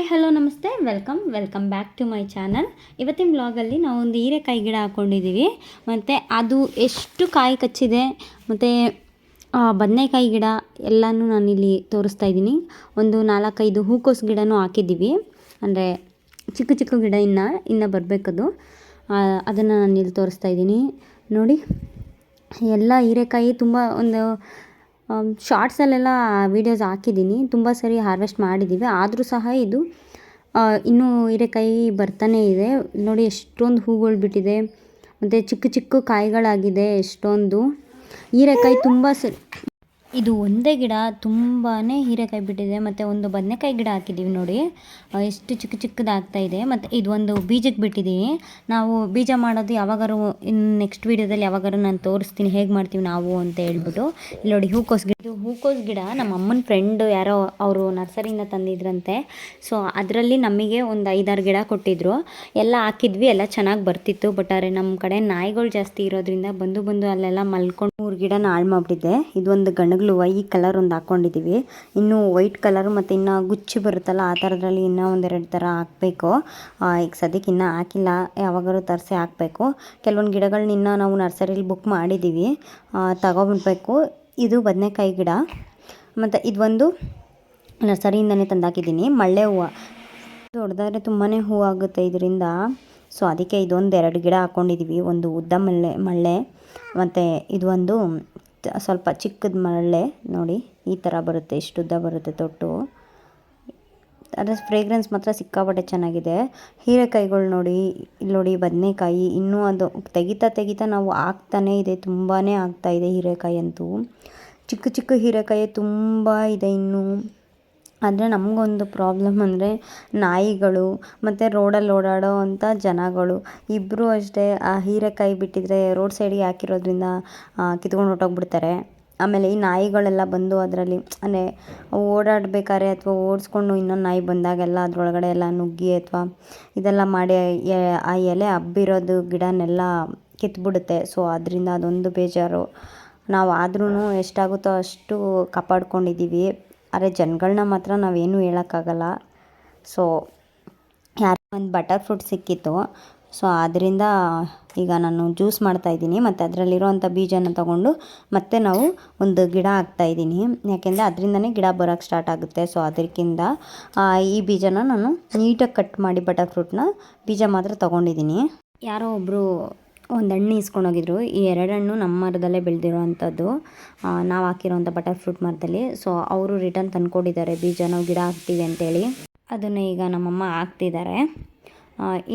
Hi hello ನಮಸ್ತೆ. Welcome welcome back to my channel ಇವತ್ತಿನ ಬ್ಲಾಗಲ್ಲಿ ನಾವು ಒಂದು ಹೀರೆಕಾಯಿ ಗಿಡ ಹಾಕ್ಕೊಂಡಿದ್ದೀವಿ ಮತ್ತು ಅದು ಎಷ್ಟು ಕಾಯಿ ಕಚ್ಚಿದೆ, ಮತ್ತು ಬದನೆಕಾಯಿ ಗಿಡ ಎಲ್ಲನೂ ನಾನಿಲ್ಲಿ ತೋರಿಸ್ತಾ ಇದ್ದೀನಿ. ಒಂದು ನಾಲ್ಕೈದು ಹೂಕೋಸು ಗಿಡನೂ ಹಾಕಿದ್ದೀವಿ. ಅಂದರೆ ಚಿಕ್ಕ ಚಿಕ್ಕ ಗಿಡ ಇನ್ನು ಇನ್ನು ಬರಬೇಕದು. ಅದನ್ನು ನಾನು ಇಲ್ಲಿ ತೋರಿಸ್ತಾ ಇದ್ದೀನಿ. ನೋಡಿ, ಎಲ್ಲ ಹೀರೆಕಾಯಿ ತುಂಬ ಒಂದು ಶಾರ್ಟ್ಸಲ್ಲೆಲ್ಲ ವೀಡಿಯೋಸ್ ಹಾಕಿದ್ದೀನಿ. ತುಂಬ ಸರಿ ಹಾರ್ವೆಸ್ಟ್ ಮಾಡಿದ್ದೀವಿ. ಆದರೂ ಸಹ ಇದು ಇನ್ನೂ ಹೀರೆಕಾಯಿ ಬರ್ತಾನೇ ಇದೆ. ನೋಡಿ, ಎಷ್ಟೊಂದು ಹೂಗಳು ಬಿಟ್ಟಿದೆ. ಮತ್ತು ಚಿಕ್ಕ ಚಿಕ್ಕ ಕಾಯಿಗಳಾಗಿದೆ ಎಷ್ಟೊಂದು. ಹೀರೆಕಾಯಿ ತುಂಬ ಸ ಇದು ಒಂದೇ ಗಿಡ ತುಂಬಾ ಹೀರೆಕಾಯಿ ಬಿಟ್ಟಿದೆ. ಮತ್ತು ಒಂದು ಬದನೆಕಾಯಿ ಗಿಡ ಹಾಕಿದ್ದೀವಿ ನೋಡಿ. ಎಷ್ಟು ಚಿಕ್ಕ ಚಿಕ್ಕದಾಗ್ತಾ ಇದೆ. ಮತ್ತು ಇದು ಒಂದು ಬೀಜಕ್ಕೆ ಬಿಟ್ಟಿದ್ದೀನಿ ನಾವು ಬೀಜ ಮಾಡೋದು ಯಾವಾಗಾರು ಇನ್ನು ನೆಕ್ಸ್ಟ್ ವೀಡಿಯೋದಲ್ಲಿ ಯಾವಾಗಾರು ನಾನು ತೋರಿಸ್ತೀನಿ ಹೇಗೆ ಮಾಡ್ತೀವಿ ನಾವು ಅಂತ ಹೇಳ್ಬಿಟ್ಟು. ಇಲ್ಲಿ ನೋಡಿ ಹೂಕೋಸ್ ಗಿಡ. ಇದು ಹೂಕೋಸು ಗಿಡ ನಮ್ಮ ಅಮ್ಮನ ಫ್ರೆಂಡ್ ಯಾರೋ ಅವರು ನರ್ಸರಿಯಿಂದ ತಂದಿದ್ರಂತೆ. ಸೊ, ಅದರಲ್ಲಿ ನಮಗೆ ಒಂದು ಐದಾರು ಗಿಡ ಕೊಟ್ಟಿದ್ದರು ಎಲ್ಲ ಹಾಕಿದ್ವಿ. ಎಲ್ಲ ಚೆನ್ನಾಗಿ ಬರ್ತಿತ್ತು. ಬಟ್ ಆದರೆ ನಮ್ಮ ಕಡೆ ನಾಯಿಗಳು ಜಾಸ್ತಿ ಇರೋದ್ರಿಂದ ಬಂದು ಬಂದು ಅಲ್ಲೆಲ್ಲ ಮಲ್ಕೊಂಡು ಮೂರು ಗಿಡನ ಹಾಳು ಮಾಡಿಬಿಟ್ಟಿದ್ದೆ ಇದೊಂದು ಗಣಗಲು ಹೂವು ಈ ಕಲರ್ ಒಂದು ಹಾಕ್ಕೊಂಡಿದ್ದೀವಿ ಇನ್ನು ವೈಟ್ ಕಲರ್ ಮತ್ತು ಇನ್ನು ಗುಚ್ಚಿ ಬರುತ್ತಲ್ಲ, ಆ ಥರದ್ರಲ್ಲಿ ಇನ್ನೂ ಒಂದೆರಡು ಥರ ಹಾಕಬೇಕು. ಈಗ ಸದ್ಯಕ್ಕೆ ಇನ್ನೂ ಹಾಕಿಲ್ಲ. ಯಾವಾಗಾದ್ರೂ ತರಿಸಿ ಹಾಕಬೇಕು. ಕೆಲವೊಂದು ಗಿಡಗಳನ್ನ ಇನ್ನೂ ನಾವು ನರ್ಸರಿಲಿ ಬುಕ್ ಮಾಡಿದ್ದೀವಿ ತಗೊಬಿಡ್ಬೇಕು. ಇದು ಬದನೆಕಾಯಿ ಗಿಡ. ಮತ್ತು ಇದೊಂದು ನರ್ಸರಿಯಿಂದನೇ ತಂದಾಕಿದ್ದೀನಿ. ಮಳ್ಳೆ ಹೂವು. ದೊಡ್ಡದಾದ್ರೆ ತುಂಬಾ ಹೂವು ಆಗುತ್ತೆ ಇದರಿಂದ. ಸೊ ಅದಕ್ಕೆ ಇದೊಂದು ಎರಡು ಗಿಡ ಹಾಕ್ಕೊಂಡಿದ್ದೀವಿ ಒಂದು ಉದ್ದ ಮಳ್ಳೆ ಮಳ್ಳೆ ಮತ್ತು ಇದು ಒಂದು ಸ್ವಲ್ಪ ಚಿಕ್ಕದ ಮಳ್ಳೆ ನೋಡಿ, ಈ ಥರ ಬರುತ್ತೆ, ಇಷ್ಟು ಉದ್ದ ಬರುತ್ತೆ ತೊಟ್ಟು. ಅದರ ಫ್ರೇಗ್ರೆನ್ಸ್ ಮಾತ್ರ ಸಿಕ್ಕಾಪಟ್ಟೆ ಚೆನ್ನಾಗಿದೆ. ಹೀರೆಕಾಯಿಗಳು ನೋಡಿ ಇಲ್ಲಿ ನೋಡಿ ಬದನೆಕಾಯಿ. ಇನ್ನೂ ಅದು ತೆಗಿತಾ ತೆಗಿತಾ ನಾವು ಆಗ್ತಾನೇ ಇದೆ ತುಂಬಾ ಆಗ್ತಾ ಇದೆ ಹೀರೆಕಾಯಿ ಅಂತೂ. ಚಿಕ್ಕ ಚಿಕ್ಕ ಹೀರೆಕಾಯಿ ತುಂಬ ಇದೆ ಇನ್ನೂ. ಆದರೆ ನಮಗೊಂದು ಪ್ರಾಬ್ಲಮ್ ಅಂದರೆ ನಾಯಿಗಳು ಮತ್ತು ರೋಡಲ್ಲಿ ಓಡಾಡೋ ಅಂಥ ಜನಗಳು. ಇಬ್ಬರೂ ಅಷ್ಟೇ, ಆ ಹೀರೆಕಾಯಿ ಬಿಟ್ಟಿದ್ರೆ ರೋಡ್ ಸೈಡಿಗೆ ಹಾಕಿರೋದ್ರಿಂದ ಕಿತ್ಕೊಂಡು ಹೊರ್ಟೋಗ್ಬಿಡ್ತಾರೆ. ಆಮೇಲೆ ಈ ನಾಯಿಗಳೆಲ್ಲ ಬಂದು ಅದರಲ್ಲಿ, ಅಂದರೆ ಓಡಾಡ್ಬೇಕಾದ್ರೆ ಅಥವಾ ಓಡಿಸ್ಕೊಂಡು ಇನ್ನೊಂದು ನಾಯಿ ಬಂದಾಗೆಲ್ಲ ಅದರೊಳಗಡೆ ಎಲ್ಲ ನುಗ್ಗಿ ಅಥವಾ ಇದೆಲ್ಲ ಮಾಡಿ, ಆ ಎಲೆ ಹಬ್ಬಿರೋದು ಗಿಡನೆಲ್ಲ ಕಿತ್ಬಿಡುತ್ತೆ. ಸೊ ಅದರಿಂದ ಅದೊಂದು ಬೇಜಾರು. ನಾವು ಆದ್ರೂ ಎಷ್ಟಾಗುತ್ತೋ ಅಷ್ಟು ಕಾಪಾಡ್ಕೊಂಡಿದ್ದೀವಿ. ಆದರೆ ಜನಗಳನ್ನ ಮಾತ್ರ ನಾವೇನು ಹೇಳೋಕ್ಕಾಗಲ್ಲ. ಸೊ ಯಾರೋ ಒಂದು ಬಟರ್ ಫ್ರೂಟ್ ಸಿಕ್ಕಿತ್ತು. ಸೊ ಅದರಿಂದ ಈಗ ನಾನು ಜ್ಯೂಸ್ ಮಾಡ್ತಾಯಿದ್ದೀನಿ ಮತ್ತು ಅದರಲ್ಲಿರುವಂಥ ಬೀಜನ ತೊಗೊಂಡು ಮತ್ತೆ ನಾವು ಒಂದು ಗಿಡ ಹಾಕ್ತಾಯಿದ್ದೀನಿ ಯಾಕೆಂದರೆ ಅದರಿಂದನೇ ಗಿಡ ಬರೋಕ್ಕೆ ಸ್ಟಾರ್ಟ್ ಆಗುತ್ತೆ. ಸೊ ಅದಕ್ಕಿಂತ ಈ ಬೀಜನ ನಾನು ನೀಟಾಗಿ ಕಟ್ ಮಾಡಿ ಬಟರ್ ಫ್ರೂಟ್ನ ಬೀಜ ಮಾತ್ರ ತೊಗೊಂಡಿದ್ದೀನಿ. ಯಾರೋ ಒಬ್ಬರು ಒಂದು ಹಣ್ಣು ಇಸ್ಕೊಂಡೋಗಿದ್ರು ಈ ಎರಡು ಹಣ್ಣು ನಮ್ಮ ಮರದಲ್ಲೇ ಬೆಳೆದಿರೋ ಅಂಥದ್ದು ನಾವು ಹಾಕಿರೋಂಥ ಬಟರ್ ಫ್ರೂಟ್ ಮರದಲ್ಲಿ. ಸೊ ಅವರು ರಿಟರ್ನ್ ತಂದ್ಕೊಟ್ಟಿದ್ದಾರೆ. ಬೀಜ ನಾವು ಗಿಡ ಹಾಕ್ತೀವಿ ಅಂತೇಳಿ. ಅದನ್ನು ಈಗ ನಮ್ಮಮ್ಮ ಹಾಕ್ತಿದ್ದಾರೆ.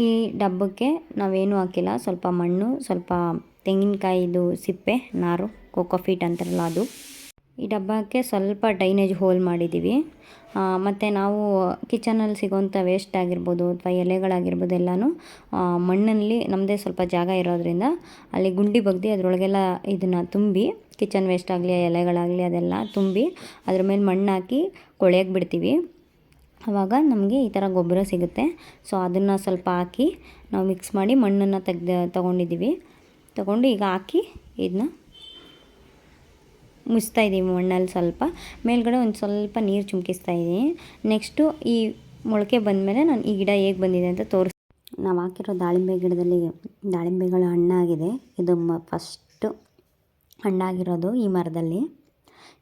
ಈ ಡಬ್ಬಕ್ಕೆ ನಾವೇನು ಹಾಕಿಲ್ಲ. ಸ್ವಲ್ಪ ಮಣ್ಣು, ಸ್ವಲ್ಪ ತೆಂಗಿನಕಾಯಿದು ಸಿಪ್ಪೆ, ನಾರು ಕೋಕೋಫೀಟ್ ಅಂತಾರಲ್ಲ ಅದು. ಈ ಡಬ್ಬಕ್ಕೆ ಸ್ವಲ್ಪ ಡೈನೇಜ್ ಹೋಲ್ ಮಾಡಿದ್ದೀವಿ. ಮತ್ತು ನಾವು ಕಿಚನಲ್ಲಿ ಸಿಗೋಂಥ ವೇಸ್ಟ್ ಆಗಿರ್ಬೋದು ಅಥವಾ ಎಲೆಗಳಾಗಿರ್ಬೋದು ಎಲ್ಲನೂ ಮಣ್ಣಲ್ಲಿ ನಮ್ಮದೇ ಸ್ವಲ್ಪ ಜಾಗ ಇರೋದ್ರಿಂದ ಅಲ್ಲಿ ಗುಂಡಿ ಬಗ್ದು ಅದರೊಳಗೆಲ್ಲ ಇದನ್ನು ತುಂಬಿ, ಕಿಚನ್ ವೇಸ್ಟ್ ಆಗಲಿ ಎಲೆಗಳಾಗಲಿ ಅದೆಲ್ಲ ತುಂಬಿ ಅದ್ರ ಮೇಲೆ ಮಣ್ಣು ಹಾಕಿ ಕೊಳೆಯಕ್ಕೆ ಬಿಡ್ತೀವಿ. ಆವಾಗ ನಮಗೆ ಈ ಥರ ಗೊಬ್ಬರ ಸಿಗುತ್ತೆ. ಸೊ ಅದನ್ನು ಸ್ವಲ್ಪ ಹಾಕಿ ನಾವು ಮಿಕ್ಸ್ ಮಾಡಿ ಮಣ್ಣನ್ನು ತೆಗ್ದು, ತೊಗೊಂಡಿದ್ದೀವಿ. ತೊಗೊಂಡು ಈಗ ಹಾಕಿ ಇದನ್ನ ಮುಚ್ತಾ ಇದ್ದೀವಿ ಮಣ್ಣಲ್ಲಿ ಸ್ವಲ್ಪ. ಮೇಲ್ಗಡೆ ಒಂದು ಸ್ವಲ್ಪ ನೀರು ಚುಮ್ಕಿಸ್ತಾ ಇದ್ದೀನಿ. ನೆಕ್ಸ್ಟು ಈ ಮೊಳಕೆ ಬಂದಮೇಲೆ ನಾನು ಈ ಗಿಡ ಹೇಗೆ ಬಂದಿದೆ ಅಂತ ತೋರಿಸ್ ನಾವು ಹಾಕಿರೋ ದಾಳಿಂಬೆ ಗಿಡದಲ್ಲಿ ದಾಳಿಂಬೆಗಳು ಹಣ್ಣಾಗಿದೆ ಇದು ಮ ಫಸ್ಟು ಹಣ್ಣಾಗಿರೋದು ಈ ಮರದಲ್ಲಿ.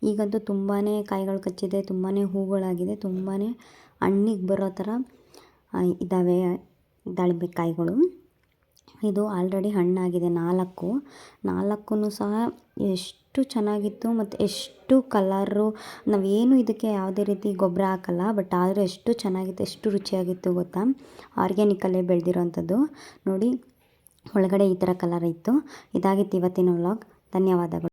ಈಗಂತೂ ತುಂಬಾ ಕಾಯಿಗಳು ಕಚ್ಚಿದೆ ತುಂಬಾ ಹೂಗಳಾಗಿದೆ ತುಂಬಾ ಹಣ್ಣಿಗೆ ಬರೋ ಥರ ಇದ್ದಾವೆ ದಾಳಿಂಬೆ ಕಾಯಿಗಳು. ಇದು ಆಲ್ರೆಡಿ ಹಣ್ಣಾಗಿದೆ, ನಾಲ್ಕು. ನಾಲ್ಕು ಸಹ ಎಷ್ಟು ಚೆನ್ನಾಗಿತ್ತು ಮತ್ತು ಎಷ್ಟು ಕಲರು. ನಾವೇನು ಇದಕ್ಕೆ ಯಾವುದೇ ರೀತಿ ಗೊಬ್ಬರ ಹಾಕಲ್ಲ, ಬಟ್ ಆದರೂ ಎಷ್ಟು ಚೆನ್ನಾಗಿತ್ತು, ಎಷ್ಟು ರುಚಿಯಾಗಿತ್ತು ಗೊತ್ತಾ? ಆರ್ಗ್ಯಾನಿಕಲ್ಲೇ ಬೆಳೆದಿರೋವಂಥದ್ದು ನೋಡಿ, ಒಳಗಡೆ ಈ ಥರ ಕಲರ್ ಇತ್ತು. ಇದಾಗಿತ್ತು ಇವತ್ತಿನ ವ್ಲಾಗ್. ಧನ್ಯವಾದಗಳು.